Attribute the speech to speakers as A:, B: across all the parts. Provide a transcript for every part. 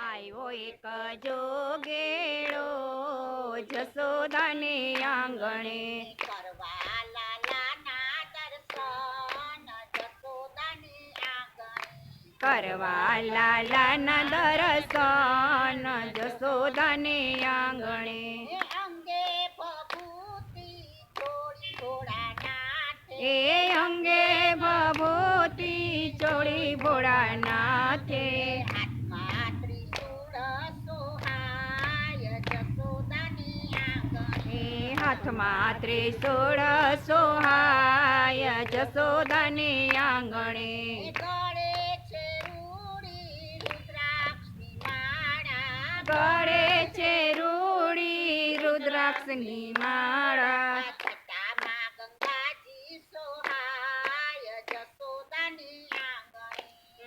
A: આવ્યો એક જોગેડો જસોદાને આંગણે.
B: કરવા
A: કરવા લાલાના દર્શન જસોદાને આંગણે.
B: એ અંગે ભભૂતિ
A: ચોળી ભોળાનાથે.
B: હાથમાં ત્રિશૂળ સોહાય જસોદાને આંગણે. કરે છે રૂડી રુદ્રાક્ષની માળા.
A: ગળે છે રૂડી રુદ્રાક્ષની માળા.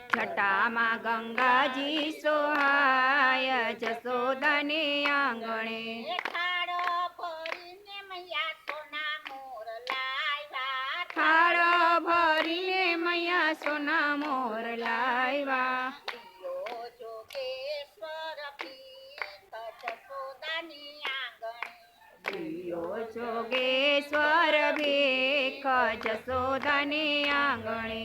B: છટામાં ગંગાજી સોહાય જસોદાની આંગણે. ભરીને મૈયા સોના મોર લાવ્યા. જોગેશ્વર
A: ભીખ જસોદાની આંગણે.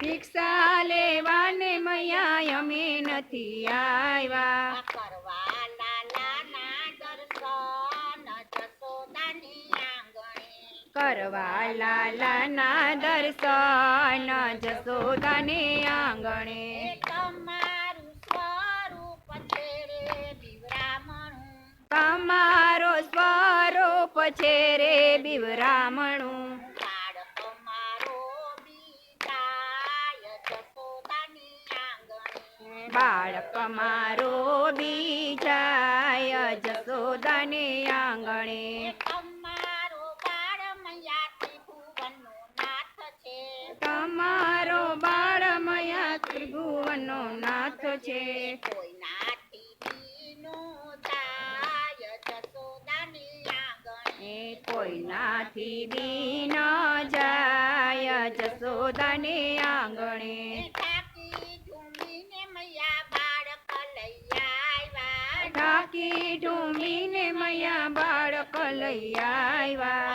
B: ભિક્ષા લેવાને મૈયા અમે નથી આવ્યા. કરવા લાલાના દર્શન જસોદાને આંગણે. તમારું સ્વરૂપ છે રે બિવરામણું
A: તમારો સ્વરૂપ છે રે બિવરામણું
B: બાળક મારો બીજાય જસોદાની આંગણે.
A: જસોદાને આંગણે
B: ઠાકી ઝૂમીને મૈયા બાળક લઈ આવ્યા.
A: ઢાકી ઢૂમીને મયા બાળક લઈ આવ્યા.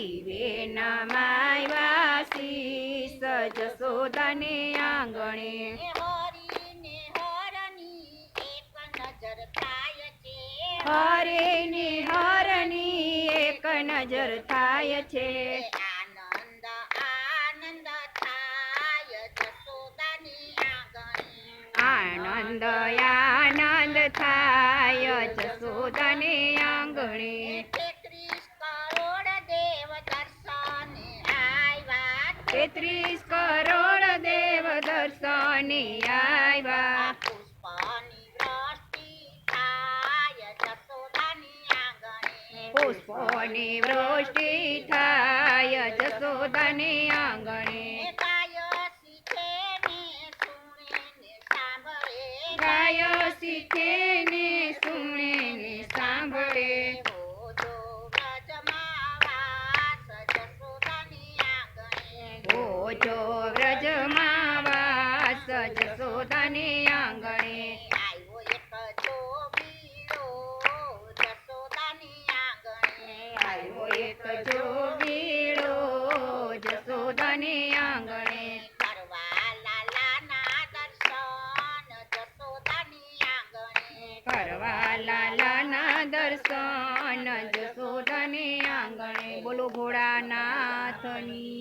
B: આંગણે
A: નમાય વાસી સજ જસોદાને આંગણે.
B: એ હરીને હરની એક નજર થાય છે.
A: હરે ને હરની એક નજર થાય છે.
B: આનંદ આનંદ થાય જસોદાની આંગણે.
A: આનંદ આનંદ થાય જસોદાને આંગણે.
B: તેત્રીસ કરોડ દેવ દર્શની આવ્યા. પુષ્પોની વૃષ્ટિ થાય જસોદાની આંગણે. ગાય શીખે ને સુણે
A: જસોદાને આંગણે.
B: આવ્યો એક જોગીરો જસોદાની આંગણે.
A: આવ્યો એક જોગીડો જસોદાને આંગણે.
B: કરવા લાલાના દર્શન જસોદાની આંગણે.
A: કરવા લાલાના દર્શન જસોદાને આંગણે. બોલો ભોળાનાથની.